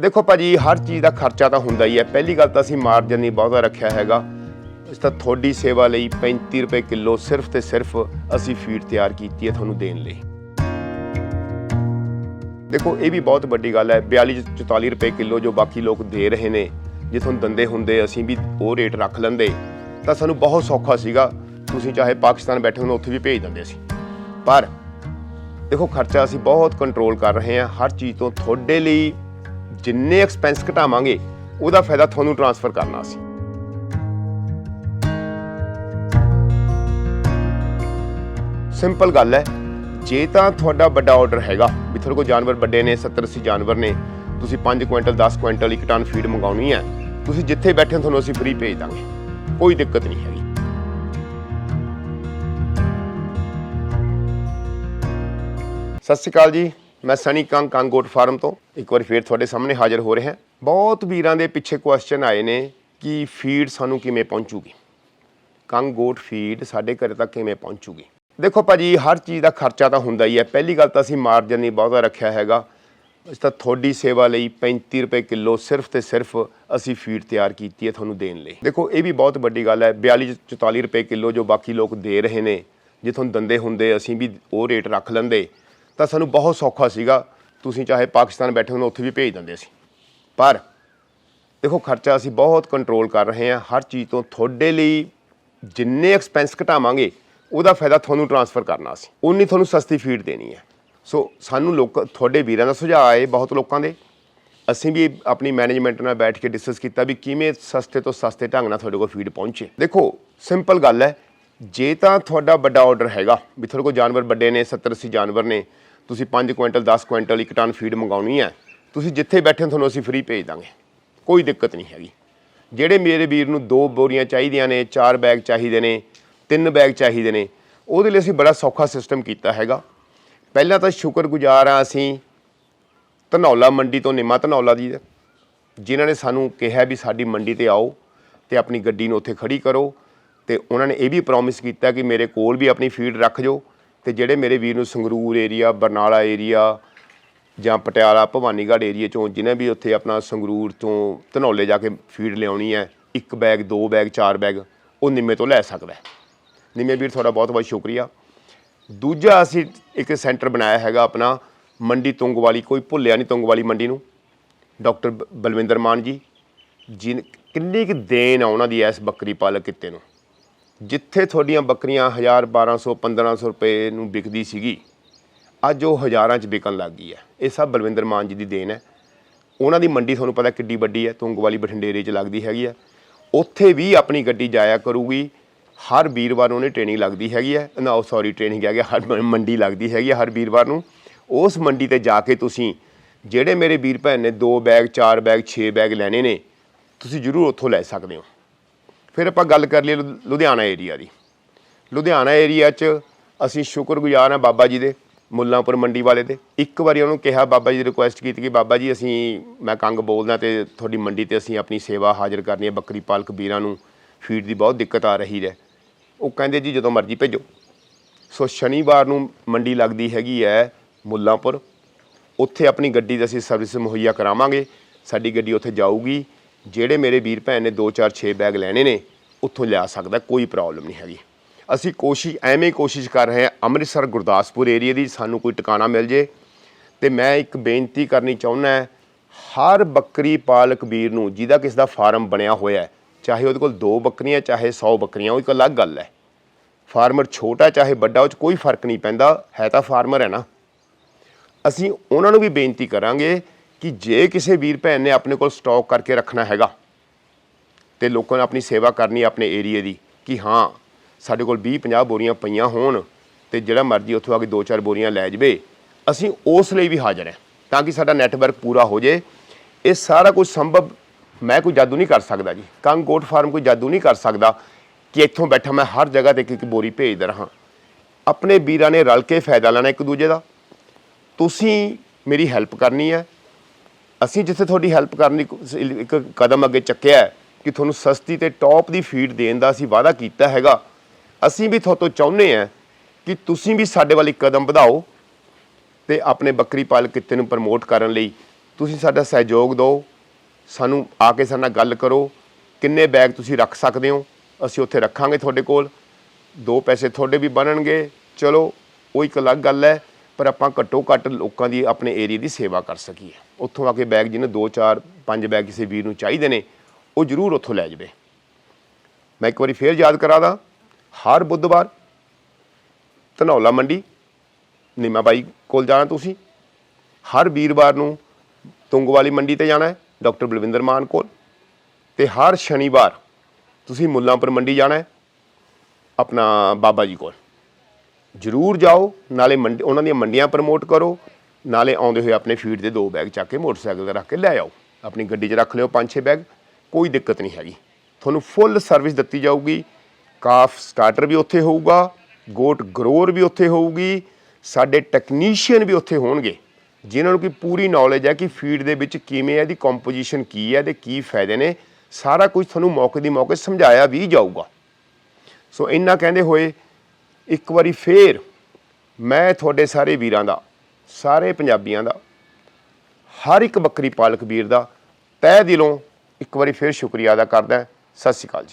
ਦੇਖੋ ਭਾਜੀ, ਹਰ ਚੀਜ਼ ਦਾ ਖਰਚਾ ਤਾਂ ਹੁੰਦਾ ਹੀ ਹੈ। ਪਹਿਲੀ ਗੱਲ ਤਾਂ ਅਸੀਂ ਮਾਰਜਨ ਨਹੀਂ ਬਹੁਤਾ ਰੱਖਿਆ ਹੈਗਾ। ਇਸ ਤਾਂ ਤੁਹਾਡੀ ਸੇਵਾ ਲਈ 35 ਰੁਪਏ ਕਿਲੋ ਸਿਰਫ ਤੇ ਸਿਰਫ ਅਸੀਂ ਫੀਡ ਤਿਆਰ ਕੀਤੀ ਹੈ ਤੁਹਾਨੂੰ ਦੇਣ ਲਈ। ਦੇਖੋ, ਇਹ ਵੀ ਬਹੁਤ ਵੱਡੀ ਗੱਲ ਹੈ। 42 44 ਰੁਪਏ ਕਿਲੋ ਜੋ ਬਾਕੀ ਲੋਕ ਦੇ ਰਹੇ ਨੇ, ਜੇ ਤੁਹਾਨੂੰ ਦੰਦੇ ਹੁੰਦੇ, ਅਸੀਂ ਵੀ ਉਹ ਰੇਟ ਰੱਖ ਲੈਂਦੇ। ਤਾਂ ਸਾਨੂੰ ਬਹੁਤ ਸੌਖਾ ਸੀਗਾ। ਤੁਸੀਂ ਚਾਹੇ ਪਾਕਿਸਤਾਨ ਬੈਠੇ ਹੋ ਉੱਥੇ ਵੀ ਭੇਜ ਦਿੰਦੇ ਸੀ। ਪਰ ਦੇਖੋ, ਖਰਚਾ ਅਸੀਂ ਬਹੁਤ ਕੰਟਰੋਲ ਕਰ ਰਹੇ ਹਾਂ। ਹਰ ਚੀਜ਼ ਤੋਂ ਤੁਹਾਡੇ ਲਈ ਜਿੰਨੇ ਐਕਸਪੈਂਸ ਘਟਾਵਾਂਗੇ, ਉਹਦਾ ਫਾਇਦਾ ਤੁਹਾਨੂੰ ਟ੍ਰਾਂਸਫਰ ਕਰਨਾ ਸੀ। ਸਿੰਪਲ ਗੱਲ ਹੈ, ਜੇ ਤਾਂ ਤੁਹਾਡਾ ਵੱਡਾ ਆਰਡਰ ਹੈਗਾ, ਵੀ ਤੁਹਾਡੇ ਕੋਲ ਜਾਨਵਰ ਵੱਡੇ ਨੇ 70 80 ਜਾਨਵਰ ਨੇ, ਤੁਸੀਂ 5 ਕੁਇੰਟਲ 10 ਕੁਇੰਟਲ, ਇੱਕ ਟਨ ਫੀਡ ਮੰਗਾਉਣੀ ਹੈ, ਤੁਸੀਂ ਜਿੱਥੇ ਬੈਠੇ ਹੋ, ਤੁਹਾਨੂੰ ਅਸੀਂ ਫ੍ਰੀ ਭੇਜ ਦਾਂਗੇ। ਕੋਈ ਦਿੱਕਤ ਨਹੀਂ ਹੈਗੀ। ਸਤਿ ਸ਼੍ਰੀ ਅਕਾਲ ਜੀ। ਮੈਂ ਸਨੀ ਕੰਗ ਕੰਗੋਟ ਫਾਰਮ ਤੋਂ ਇੱਕ ਵਾਰ ਫੇਰ ਤੁਹਾਡੇ ਸਾਹਮਣੇ ਹਾਜ਼ਰ ਹੋ ਰਿਹਾ। ਬਹੁਤ ਵੀਰਾਂ ਦੇ ਪਿੱਛੇ ਕੁਐਸਚਨ ਆਏ ਨੇ ਕਿ ਫੀਡ ਸਾਨੂੰ ਕਿਵੇਂ ਪਹੁੰਚੂਗੀ? ਕੰਗੋਟ ਫੀਡ ਸਾਡੇ ਘਰੇ ਤੱਕ ਕਿਵੇਂ ਪਹੁੰਚੂਗੀ? ਦੇਖੋ ਭਾਜੀ, ਹਰ ਚੀਜ਼ ਦਾ ਖਰਚਾ ਤਾਂ ਹੁੰਦਾ ਹੀ ਹੈ। ਪਹਿਲੀ ਗੱਲ ਤਾਂ ਅਸੀਂ ਮਾਰਜਨ ਨਹੀਂ ਬਹੁਤਾ ਰੱਖਿਆ ਹੈਗਾ। ਇਸ ਤਾਂ ਤੁਹਾਡੀ ਸੇਵਾ ਲਈ 35 ਰੁਪਏ ਕਿਲੋ ਸਿਰਫ ਤੇ ਸਿਰਫ ਅਸੀਂ ਫੀਡ ਤਿਆਰ ਕੀਤੀ ਹੈ ਤੁਹਾਨੂੰ ਦੇਣ ਲਈ। ਦੇਖੋ, ਇਹ ਵੀ ਬਹੁਤ ਵੱਡੀ ਗੱਲ ਹੈ। 42 44 ਰੁਪਏ ਕਿਲੋ ਜੋ ਬਾਕੀ ਲੋਕ ਦੇ ਰਹੇ ਨੇ ਜੇ ਤੁਹਾਨੂੰ ਦੰਦੇ ਹੁੰਦੇ, ਅਸੀਂ ਵੀ ਉਹ ਰੇਟ ਰੱਖ ਲੈਂਦੇ। ਤਾਂ ਸਾਨੂੰ ਬਹੁਤ ਸੌਖਾ ਸੀਗਾ। ਤੁਸੀਂ ਚਾਹੇ ਪਾਕਿਸਤਾਨ ਬੈਠੇ ਹੋ ਉੱਥੇ ਵੀ ਭੇਜ ਦਿੰਦੇ ਸੀ। ਪਰ ਦੇਖੋ, ਖਰਚਾ ਅਸੀਂ ਬਹੁਤ ਕੰਟਰੋਲ ਕਰ ਰਹੇ ਹਾਂ। ਹਰ ਚੀਜ਼ ਤੋਂ ਤੁਹਾਡੇ ਲਈ ਜਿੰਨੇ ਐਕਸਪੈਂਸ ਘਟਾਵਾਂਗੇ, ਉਹਦਾ ਫਾਇਦਾ ਤੁਹਾਨੂੰ ਟ੍ਰਾਂਸਫਰ ਕਰਨਾ ਸੀ। ਉਨੀ ਤੁਹਾਨੂੰ ਸਸਤੀ ਫੀਡ ਦੇਣੀ ਹੈ। ਸੋ ਸਾਨੂੰ ਲੋਕ, ਤੁਹਾਡੇ ਵੀਰਾਂ ਦਾ ਸੁਝਾਅ ਆਏ ਬਹੁਤ ਲੋਕਾਂ ਦੇ। ਅਸੀਂ ਵੀ ਆਪਣੀ ਮੈਨੇਜਮੈਂਟ ਨਾਲ ਬੈਠ ਕੇ ਡਿਸਕਸ ਕੀਤਾ ਵੀ ਕਿਵੇਂ ਸਸਤੇ ਤੋਂ ਸਸਤੇ ਢੰਗ ਨਾਲ ਤੁਹਾਡੇ ਕੋਲ ਫੀਡ ਪਹੁੰਚੇ। ਦੇਖੋ ਸਿੰਪਲ ਗੱਲ ਹੈ, ਜੇ ਤਾਂ ਤੁਹਾਡਾ ਵੱਡਾ ਆਰਡਰ ਹੈਗਾ, ਵੀ ਤੁਹਾਡੇ ਕੋਲ ਜਾਨਵਰ ਵੱਡੇ ਨੇ 70 80 ਜਾਨਵਰ ਨੇ ਤੁਸੀਂ 5 ਕੁਇੰਟਲ 10 ਕੁਇੰਟਲ ਇੱਕ ਟਨ ਫੀਡ ਮੰਗਾਉਣੀ ਹੈ ਤੁਸੀਂ ਜਿੱਥੇ ਬੈਠੇ ਹੋ ਤੁਹਾਨੂੰ ਅਸੀਂ ਫ੍ਰੀ ਭੇਜ ਦਾਂਗੇ। ਕੋਈ ਦਿੱਕਤ ਨਹੀਂ ਹੈਗੀ। ਜਿਹੜੇ ਮੇਰੇ ਵੀਰ ਨੂੰ ਦੋ ਬੋਰੀਆਂ ਚਾਹੀਦੀਆਂ ਨੇ ਚਾਰ ਬੈਗ ਚਾਹੀਦੇ ਨੇ ਤਿੰਨ ਬੈਗ ਚਾਹੀਦੇ ਨੇ ਉਹਦੇ ਲਈ ਅਸੀਂ ਬੜਾ ਸੌਖਾ ਸਿਸਟਮ ਕੀਤਾ ਹੈਗਾ। ਪਹਿਲਾਂ ਤਾਂ ਸ਼ੁਕਰਗੁਜ਼ਾਰ ਆ ਅਸੀਂ ਧਨੌਲਾ ਮੰਡੀ ਤੋਂ ਨਿਮਾ ਧਨੌਲਾ ਜੀ ਦੇ, ਜਿਨ੍ਹਾਂ ਨੇ ਸਾਨੂੰ ਕਿਹਾ ਵੀ ਸਾਡੀ ਮੰਡੀ ਤੇ ਆਓ ਤੇ ਆਪਣੀ ਗੱਡੀ ਨੂੰ ਉੱਥੇ ਖੜੀ ਕਰੋ ਤੇ ਉਹਨਾਂ ਨੇ ਇਹ ਵੀ ਪ੍ਰੋਮਿਸ ਕੀਤਾ ਕਿ ਮੇਰੇ ਕੋਲ ਵੀ ਆਪਣੀ ਫੀਡ ਰੱਖ ਜੋ ਤੇ ਜਿਹੜੇ ਮੇਰੇ ਵੀਰ ਨੂੰ ਸੰਗਰੂਰ ਏਰੀਆ ਬਰਨਾਲਾ ਏਰੀਆ ਜਾਂ ਪਟਿਆਲਾ, ਭਵਾਨੀਗੜ੍ਹ ਏਰੀਆ ਚੋਂ ਜਿਹਨੇ ਵੀ ਉੱਥੇ ਆਪਣਾ ਸੰਗਰੂਰ ਤੋਂ ਧਨੌਲੇ ਜਾ ਕੇ ਫੀਡ ਲਿਆਉਣੀ ਹੈ, ਇੱਕ ਬੈਗ ਦੋ ਬੈਗ ਚਾਰ ਬੈਗ ਉਹ ਨਿੰਮੇ ਤੋਂ ਲੈ ਸਕਦਾ ਹੈ। ਨਿੰਮੇ ਵੀਰ, ਤੁਹਾਡਾ ਬਹੁਤ ਬਹੁਤ ਸ਼ੁਕਰੀਆ। ਦੂਜਾ ਅਸੀਂ ਇੱਕ ਸੈਂਟਰ ਬਣਾਇਆ ਹੈਗਾ ਆਪਣਾ, ਮੰਡੀ ਤੁੰਗ ਵਾਲੀ ਕੋਈ ਭੁੱਲਿਆ ਨਹੀਂ ਤੁੰਗ ਵਾਲੀ ਮੰਡੀ ਨੂੰ। ਡਾਕਟਰ ਬ- ਬਲਵਿੰਦਰ ਮਾਨ ਜੀ, ਜਿਨ, ਕਿੰਨੀ ਕੁ ਦੇਣ ਆ ਉਹਨਾਂ ਦੀ ਇਸ ਬੱਕਰੀ ਪਾਲਕ ਕਿੱਤੇ ਨੂੰ। ਜਿੱਥੇ ਤੁਹਾਡੀਆਂ ਬੱਕਰੀਆਂ 1000 1200 1500 ਰੁਪਏ ਨੂੰ ਵਿਕਦੀ ਸੀਗੀ, ਅੱਜ ਉਹ ਹਜ਼ਾਰਾਂ 'ਚ ਵਿਕਣ ਲੱਗ ਗਈ ਹੈ। ਇਹ ਸਭ ਬਲਵਿੰਦਰ ਮਾਨ ਜੀ ਦੀ ਦੇਣ ਹੈ। ਉਹਨਾਂ ਦੀ ਮੰਡੀ ਤੁਹਾਨੂੰ ਪਤਾ ਕਿੱਡੀ ਵੱਡੀ ਹੈ, ਤੁੰਗ ਵਾਲੀ ਬਠਿੰਡੇ ਏਰੀਏ 'ਚ ਲੱਗਦੀ ਹੈਗੀ ਹੈ। ਉੱਥੇ ਵੀ ਆਪਣੀ ਗੱਡੀ ਜਾਇਆ ਕਰੂਗੀ। ਹਰ ਵੀਰਵਾਰ ਉਹਨੇ ਟ੍ਰੇਨਿੰਗ ਲੱਗਦੀ ਹੈਗੀ ਹੈ। ਨਾ ਸੌਰੀ ਟ੍ਰੇਨਿੰਗ ਹੈਗੀ ਕਿ ਹਰ ਮੰਡੀ ਲੱਗਦੀ ਹੈਗੀ ਹੈ ਹਰ ਵੀਰਵਾਰ ਨੂੰ। ਉਸ ਮੰਡੀ ਤੇ ਜਾ ਕੇ ਤੁਸੀਂ, ਜਿਹੜੇ ਮੇਰੇ ਵੀਰ ਭੈਣ ਨੇ 2 ਬੈਗ 4 ਬੈਗ 6 ਬੈਗ ਲੈਣੇ ਨੇ, ਤੁਸੀਂ ਜ਼ਰੂਰ ਉੱਥੋਂ ਲੈ ਸਕਦੇ ਹੋ। ਫਿਰ ਆਪਾਂ ਗੱਲ ਕਰ ਲਈਏ ਲੁ- ਲੁਧਿਆਣਾ ਏਰੀਆ ਦੀ। ਲੁਧਿਆਣਾ ਏਰੀਆ 'ਚ ਅਸੀਂ ਸ਼ੁਕਰਗੁਜ਼ਾਰ ਹਾਂ ਬਾਬਾ ਜੀ ਦੇ, ਮੁੱਲਾਂਪੁਰ ਮੰਡੀ ਵਾਲੇ ਦੇ। ਇੱਕ ਵਾਰੀ ਉਹਨੂੰ ਕਿਹਾ, ਬਾਬਾ ਜੀ ਦੀ ਰਿਕੁਐਸਟ ਕੀਤੀ ਕਿ ਬਾਬਾ ਜੀ, ਅਸੀਂ, ਮੈਂ ਕੰਗ ਬੋਲਦਾ ਤੇ ਤੁਹਾਡੀ ਮੰਡੀ ਤੇ ਅਸੀਂ ਆਪਣੀ ਸੇਵਾ ਹਾਜ਼ਰ ਕਰਨੀ ਹੈ, ਬੱਕਰੀ ਪਾਲਕ ਵੀਰਾਂ ਨੂੰ ਫੀਡ ਦੀ ਬਹੁਤ ਦਿੱਕਤ ਆ ਰਹੀ ਹੈ। ਉਹ ਕਹਿੰਦੇ, ਜੀ, ਜਦੋਂ ਮਰਜ਼ੀ ਭੇਜੋ। ਸੋ ਸ਼ਨੀਵਾਰ ਨੂੰ ਮੰਡੀ ਲੱਗਦੀ ਹੈਗੀ ਹੈ ਮੁੱਲਾਂਪੁਰ। ਉੱਥੇ ਆਪਣੀ ਗੱਡੀ ਦੀ ਅਸੀਂ ਸਰਵਿਸ ਮੁਹੱਈਆ ਕਰਾਵਾਂਗੇ। ਸਾਡੀ ਗੱਡੀ ਉੱਥੇ ਜਾਊਗੀ। ਜਿਹੜੇ ਮੇਰੇ ਵੀਰ ਭੈਣ ਨੇ 2 4 6 ਬੈਗ ਲੈਣੇ ਨੇ ਉੱਥੋਂ ਲਿਆ ਸਕਦਾ ਕੋਈ ਪ੍ਰੋਬਲਮ ਨਹੀਂ ਹੈਗੀ। ਅਸੀਂ ਕੋਸ਼ਿਸ਼ ਐਵੇਂ ਹੀ ਕੋਸ਼ਿਸ਼ ਕਰ ਰਹੇ ਹਾਂ ਅੰਮ੍ਰਿਤਸਰ ਗੁਰਦਾਸਪੁਰ ਏਰੀਆ ਦੀ ਸਾਨੂੰ ਕੋਈ ਟਿਕਾਣਾ ਮਿਲ ਜੇ। ਤੇ ਮੈਂ ਇੱਕ ਬੇਨਤੀ ਕਰਨੀ ਚਾਹੁੰਦਾ ਹਾਂ, ਹਰ ਬੱਕਰੀ ਪਾਲਕ ਵੀਰ ਨੂੰ ਜਿਹਦਾ ਕਿਸ ਦਾ ਫਾਰਮ ਬਣਿਆ ਹੋਇਆ ਹੈ ਚਾਹੇ ਉਹਦੇ ਕੋਲ ਦੋ ਬੱਕਰੀਆਂ ਚਾਹੇ 100 ਬੱਕਰੀਆਂ ਉਹ ਇੱਕ ਅਲੱਗ ਗੱਲ ਹੈ। ਫਾਰਮਰ ਛੋਟਾ ਚਾਹੇ ਵੱਡਾ ਉਹ 'ਚ ਕੋਈ ਫ਼ਰਕ ਨਹੀਂ ਪੈਂਦਾ ਹੈ ਤਾਂ ਫਾਰਮਰ ਹੈ ਨਾ। ਅਸੀਂ ਉਹਨਾਂ ਨੂੰ ਵੀ ਬੇਨਤੀ ਕਰਾਂਗੇ ਕਿ ਜੇ ਕਿਸੇ ਵੀਰ ਭੈਣ ਨੇ ਆਪਣੇ ਕੋਲ ਸਟਾਕ ਕਰਕੇ ਰੱਖਣਾ ਹੈਗਾ ਤੇ ਲੋਕਾਂ ਨੇ ਆਪਣੀ ਸੇਵਾ ਕਰਨੀ ਆਪਣੇ ਏਰੀਏ ਦੀ ਕਿ ਹਾਂ, ਸਾਡੇ ਕੋਲ 20 50 ਬੋਰੀਆਂ ਪਈਆਂ ਹੋਣ ਤੇ ਜਿਹੜਾ ਮਰਜ਼ੀ ਉੱਥੋਂ ਆ ਕੇ 2-4 ਬੋਰੀਆਂ ਲੈ ਜਾਵੇ, ਅਸੀਂ ਉਸ ਲਈ ਵੀ ਹਾਜ਼ਰ ਹਾਂ ਤਾਂ ਕਿ ਸਾਡਾ ਨੈਟਵਰਕ ਪੂਰਾ ਹੋ ਜੇ। ਇਹ ਸਾਰਾ ਕੁਝ ਸੰਭਵ ਮੈਂ ਕੋਈ ਜਾਦੂ ਨਹੀਂ ਕਰ ਸਕਦਾ ਜੀ। ਕੰਗੋਟ ਫਾਰਮ ਕੋਈ ਜਾਦੂ ਨਹੀਂ ਕਰ ਸਕਦਾ ਕਿ ਇੱਥੋਂ ਬੈਠਾ ਮੈਂ ਹਰ ਜਗ੍ਹਾ ਤੇ ਇੱਕ ਇੱਕ ਬੋਰੀ ਭੇਜਦਾ ਰਹਾ। ਆਪਣੇ ਵੀਰਾਂ ਨੇ ਰਲ ਕੇ ਫਾਇਦਾ ਲੈਣਾ ਇੱਕ ਦੂਜੇ ਦਾ। ਤੁਸੀਂ ਮੇਰੀ ਹੈਲਪ ਕਰਨੀ ਹੈ। ਅਸੀਂ ਜਿੱਥੇ ਤੁਹਾਡੀ ਹੈਲਪ ਕਰਨ ਦੀ ਕੋ- ਇੱਕ ਕਦਮ ਅੱਗੇ ਚੱਕਿਆ ਹੈ ਕਿ ਤੁਹਾਨੂੰ ਸਸਤੀ ਤੇ ਟੌਪ ਦੀ ਫੀਡ ਦੇਣ ਦਾ ਅਸੀਂ ਵਾਅਦਾ ਕੀਤਾ ਹੈਗਾ। ਅਸੀਂ ਵੀ ਤੁਹਾਤੋਂ ਚਾਹੁੰਦੇ ਹਾਂ ਕਿ ਤੁਸੀਂ ਵੀ ਸਾਡੇ ਵੱਲ ਇੱਕ ਕਦਮ ਵਧਾਓ ਤੇ ਆਪਣੇ ਬੱਕਰੀ ਪਾਲ ਕਿੱਤੇ ਨੂੰ ਪ੍ਰਮੋਟ ਕਰਨ ਲਈ ਤੁਸੀਂ ਸਾਡਾ ਸਹਿਯੋਗ ਦਿਓ, ਸਾਨੂੰ ਆ ਕੇ ਸਾਡੇ ਨਾਲ ਗੱਲ ਕਰੋ, ਕਿੰਨੇ ਬੈਗ ਤੁਸੀਂ ਰੱਖ ਸਕਦੇ ਹੋ, ਅਸੀਂ ਉੱਥੇ ਰੱਖਾਂਗੇ ਤੁਹਾਡੇ ਕੋਲ, ਦੋ ਪੈਸੇ ਤੁਹਾਡੇ ਵੀ ਬਣਨਗੇ, ਚਲੋ, ਉਹ ਇੱਕ ਅਲੱਗ ਗੱਲ ਹੈ। ਪਰ ਆਪਾਂ ਘੱਟੋ ਘੱਟ ਲੋਕਾਂ ਦੀ ਆਪਣੇ ਏਰੀਆ ਦੀ ਸੇਵਾ ਕਰ ਸਕੀਏ। ਉੱਥੋਂ ਆ ਕੇ ਬੈਗ ਜਿਹਨੇ 2 4 5 ਬੈਗ ਕਿਸੇ ਵੀਰ ਨੂੰ ਚਾਹੀਦੇ ਨੇ, ਉਹ ਜ਼ਰੂਰ ਉੱਥੋਂ ਲੈ ਜਾਵੇ। ਮੈਂ ਇੱਕ ਵਾਰੀ ਫੇਰ ਯਾਦ ਕਰਾ ਦਾਂ ਹਰ ਬੁੱਧਵਾਰ ਧਨੌਲਾ ਮੰਡੀ, ਨੀਮਾ ਬਾਈ ਕੋਲ ਜਾਣਾ ਤੁਸੀਂ। ਹਰ ਵੀਰਵਾਰ ਨੂੰ ਤੁੰਗ ਵਾਲੀ ਮੰਡੀ ਤੇ ਜਾਣਾ ਹੈ, ਡਾਕਟਰ ਬਲਵਿੰਦਰ ਮਾਨ ਕੋਲ। ਤੇ ਹਰ ਸ਼ਨੀਵਾਰ ਤੁਸੀਂ ਮੁੱਲਾਂਪੁਰ ਮੰਡੀ ਜਾਣਾ ਹੈ, ਆਪਣਾ ਬਾਬਾ ਜੀ ਕੋਲ। ਜਰੂਰ ਜਾਓ, ਨਾਲੇ ਮੰਡੀ, ਉਹਨਾਂ ਦੀਆਂ ਮੰਡੀਆਂ ਪ੍ਰਮੋਟ ਕਰੋ, ਨਾਲੇ ਆਉਂਦੇ ਹੋਏ ਆਪਣੇ ਫੀਡ ਦੇ ਦੋ ਬੈਗ ਚੱਕ ਕੇ ਮੋਟਰਸਾਈਕਲ ਤੇ ਰੱਖ ਕੇ ਲੈ ਆਓ। ਆਪਣੀ ਗੱਡੀ 'ਚ ਰੱਖ ਲਿਓ ਪੰਜ ਛੇ ਬੈਗ ਕੋਈ ਦਿੱਕਤ ਨਹੀਂ ਹੈਗੀ। ਤੁਹਾਨੂੰ ਫੁੱਲ ਸਰਵਿਸ ਦਿੱਤੀ ਜਾਊਗੀ, ਕਾਫ ਸਟਾਰਟਰ ਵੀ ਉੱਥੇ ਹੋਊਗਾ ਗੋਟ ਗਰੋਰ ਵੀ ਉੱਥੇ ਹੋਊਗੀ, ਸਾਡੇ ਟੈਕਨੀਸ਼ੀਅਨ ਵੀ ਉੱਥੇ ਹੋਣਗੇ, ਜਿਨ੍ਹਾਂ ਨੂੰ ਕਿ ਪੂਰੀ ਨੌਲੇਜ ਹੈ ਕਿ ਫੀਡ ਦੇ ਵਿੱਚ ਕਿਵੇਂ ਹੈ, ਇਹਦੀ ਕੰਪੋਜੀਸ਼ਨ ਕੀ ਹੈ ਤੇ ਕੀ ਫਾਇਦੇ ਨੇ, ਸਾਰਾ ਕੁਝ ਤੁਹਾਨੂੰ ਮੌਕੇ ਦੀ ਮੌਕੇ ਸਮਝਾਇਆ ਵੀ ਜਾਊਗਾ। ਸੋ ਇੰਨਾ ਕਹਿੰਦੇ ਹੋਏ ਇੱਕ ਵਾਰੀ ਫੇਰ ਮੈਂ ਤੁਹਾਡੇ ਸਾਰੇ ਵੀਰਾਂ ਦਾ, ਸਾਰੇ ਪੰਜਾਬੀਆਂ ਦਾ, ਹਰ ਇੱਕ ਬੱਕਰੀ ਪਾਲਕ ਵੀਰ ਦਾ ਤਹਿ ਦਿਲੋਂ ਇੱਕ ਵਾਰੀ ਫੇਰ ਸ਼ੁਕਰੀਆ ਅਦਾ ਕਰਦਾ ਸਤਿ ਸ਼੍ਰੀ ਅਕਾਲ ਜੀ।